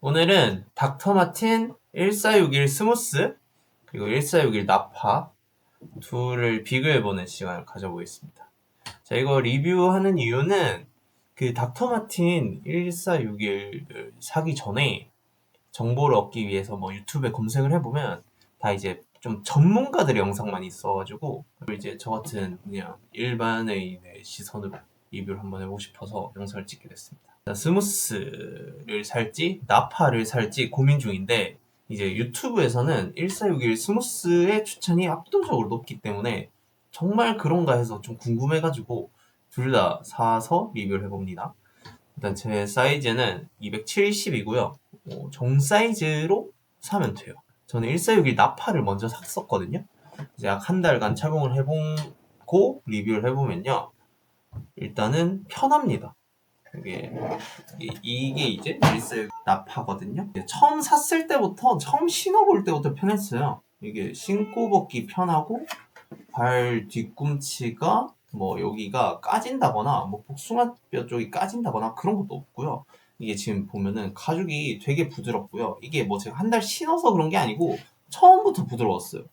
오늘은 닥터마틴 1461 스무스 그리고 1461 나파 둘을 비교해보는 시간을 가져보겠습니다. 자, 이거 리뷰하는 이유는 그 닥터마틴 1461을 사기 전에 정보를 얻기 위해서 뭐 유튜브에 검색을 해보면 다 이제 좀 전문가들의 영상만 있어가지고 이제 저 같은 그냥 일반인의 시선으로 리뷰를 한번 해보고 싶어서 영상을 찍게 됐습니다. 자, 스무스를 살지 나파를 살지 고민 중인데 이제 유튜브에서는 1461 스무스의 추천이 압도적으로 높기 때문에 정말 그런가 해서 좀 궁금해가지고 둘 다 사서 리뷰를 해봅니다. 일단 제 사이즈는 270이고요. 어, 정 사이즈로 사면 돼요. 저는 1461 나파를 먼저 샀었거든요. 이제 약 한 달간 착용을 해보고 리뷰를 해보면요. 일단은 편합니다. 이게, 이게, 이제 1461 나파거든요. 이게 처음 샀을 때부터, 처음 신어볼 때부터 편했어요. 이게 신고 벗기 편하고, 발 뒤꿈치가 뭐 여기가 까진다거나, 뭐 복숭아뼈 쪽이 까진다거나 그런 것도 없고요. 이게 지금 보면은 가죽이 되게 부드럽고요. 이게 뭐 제가 한 달 신어서 그런 게 아니고 처음부터 부드러웠어요.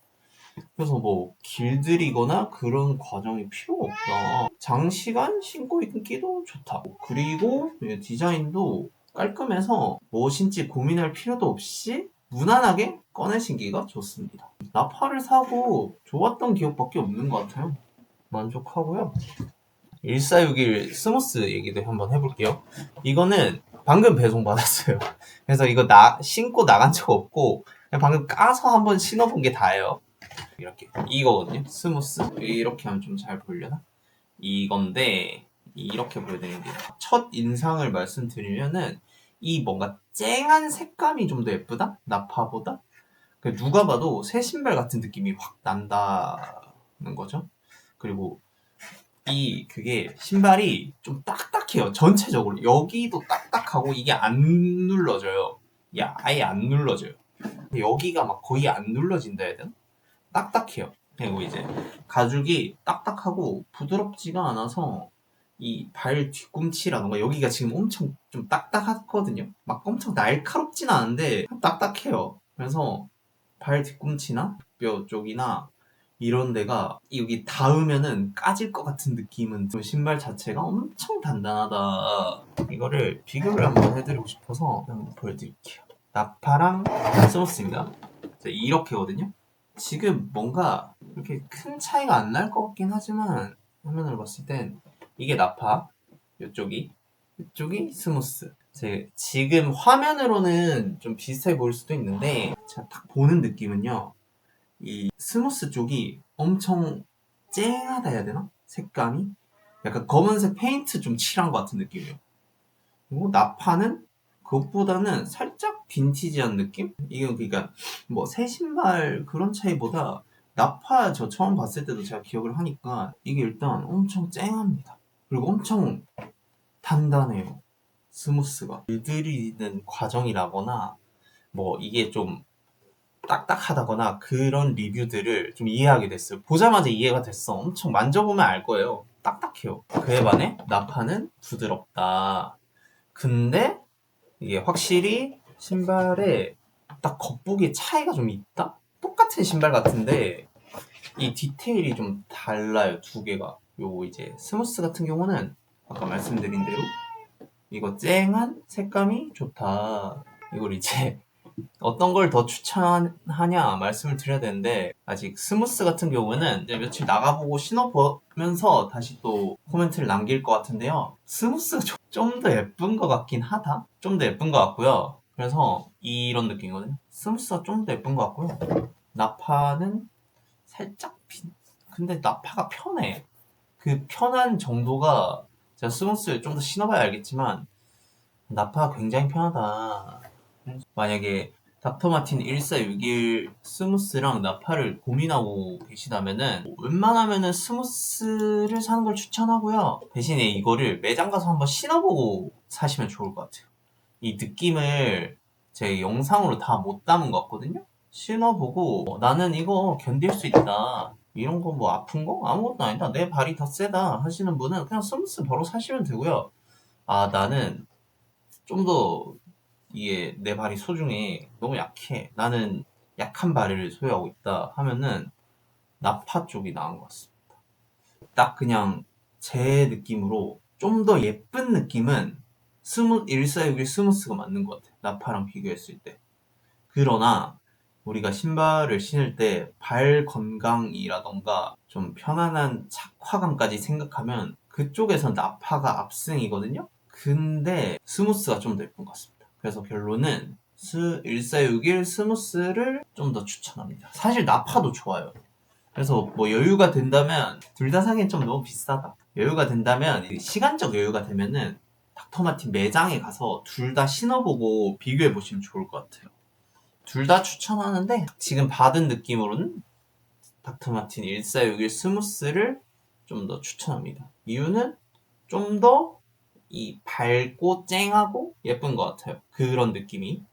그래서 뭐 길들이거나 그런 과정이 필요 없다. 장시간 신고 있기도 좋다. 그리고 디자인도 깔끔해서 뭐 신지 고민할 필요도 없이 무난하게 꺼내 신기가 좋습니다. 나파를 사고 좋았던 기억밖에 없는 것 같아요. 만족하고요. 1461 스무스 얘기도 한번 해볼게요. 이거는 방금 배송받았어요. 그래서 이거 나, 신고 나간 적 없고, 방금 까서 한번 신어본 게 다예요. 이렇게. 이거거든요. 스무스. 이렇게 하면 좀 잘 보이려나? 이건데, 이렇게 보여드리는데, 첫 인상을 말씀드리면은, 이 뭔가 쨍한 색감이 좀 더 예쁘다? 나파보다? 그 누가 봐도 새 신발 같은 느낌이 확 난다는 거죠. 그리고 이 그게 신발이 좀 딱딱해요. 전체적으로 여기도 딱딱하고 이게 안 눌러져요. 야 아예 안 눌러져요. 여기가 막 거의 안 눌러진다 해야 되나? 딱딱해요. 그리고 이제 가죽이 딱딱하고 부드럽지가 않아서 이 발 뒤꿈치라던가 여기가 지금 엄청 좀 딱딱하거든요. 막 엄청 날카롭진 않은데 딱딱해요. 그래서 발 뒤꿈치나 뼈 쪽이나 이런 데가 여기 닿으면은 까질 것 같은 느낌은 좀 신발 자체가 엄청 단단하다. 이거를 비교를 한번 해드리고 싶어서 한번 보여드릴게요. 나파랑 스무스입니다. 이렇게거든요. 지금 뭔가 이렇게 큰 차이가 안 날 것 같긴 하지만 화면으로 봤을 땐 이게 나파, 이쪽이 이쪽이 스무스. 제 지금 화면으로는 좀 비슷해 보일 수도 있는데 제가 딱 보는 느낌은요. 이 스무스 쪽이 엄청 쨍하다 해야 되나? 색감이? 약간 검은색 페인트 좀 칠한 것 같은 느낌이에요. 그리고 나파는 그것보다는 살짝 빈티지한 느낌? 이게 그러니까 뭐 새 신발 그런 차이보다 나파 저 처음 봤을 때도 제가 기억을 하니까 이게 일단 엄청 쨍합니다. 그리고 엄청 단단해요. 스무스가. 길들이는 과정이라거나 뭐 이게 좀 딱딱하다거나 그런 리뷰들을 좀 이해하게 됐어요. 보자마자 이해가 됐어. 엄청 만져보면 알 거예요. 딱딱해요. 그에 반해 나파는 부드럽다. 근데 이게 확실히 신발에 딱 겉보기에 차이가 좀 있다? 똑같은 신발 같은데 이 디테일이 좀 달라요. 두 개가. 요 이제 스무스 같은 경우는 아까 말씀드린 대로 이거 쨍한 색감이 좋다. 이걸 이제 어떤 걸 더 추천하냐 말씀을 드려야 되는데 아직 스무스 같은 경우는 며칠 나가보고 신어보면서 다시 또 코멘트를 남길 것 같은데요. 스무스가 좀 더 예쁜 것 같긴 하다. 좀 더 예쁜 것 같고요. 그래서 이런 느낌이거든요. 스무스가 좀 더 예쁜 것 같고요. 나파는 살짝 빈. 근데 나파가 편해. 그 편한 정도가 제가 스무스를 좀 더 신어봐야 알겠지만 나파가 굉장히 편하다. 만약에 닥터마틴 1461 스무스랑 나파를 고민하고 계시다면은 웬만하면은 스무스를 사는 걸 추천하고요. 대신에 이거를 매장 가서 한번 신어보고 사시면 좋을 것 같아요. 이 느낌을 제 영상으로 다 못 담은 것 같거든요. 신어보고 어, 나는 이거 견딜 수 있다. 이런 거 뭐 아픈 거 아무것도 아니다. 내 발이 더 세다 하시는 분은 그냥 스무스 바로 사시면 되고요. 아 나는 좀 더 이게 내 발이 소중해. 너무 약해. 나는 약한 발을 소유하고 있다 하면은 나파 쪽이 나은 것 같습니다. 딱 그냥 제 느낌으로 좀 더 예쁜 느낌은 스무 1461 스무스가 맞는 것 같아요. 나파랑 비교했을 때. 그러나 우리가 신발을 신을 때 발 건강이라던가 좀 편안한 착화감까지 생각하면 그쪽에선 나파가 압승이거든요. 근데 스무스가 좀 더 예쁜 것 같습니다. 그래서 결론은 스 1461 스무스를 좀 더 추천합니다. 사실 나파도 좋아요. 그래서 뭐 여유가 된다면 둘다 사기엔 좀 너무 비싸다. 여유가 된다면 시간적 여유가 되면은 닥터마틴 매장에 가서 둘 다 신어보고 비교해 보시면 좋을 것 같아요. 둘 다 추천하는데 지금 받은 느낌으로는 닥터마틴 1461 스무스를 좀 더 추천합니다. 이유는 좀 더 이 밝고 쨍하고 예쁜 것 같아요. 그런 느낌이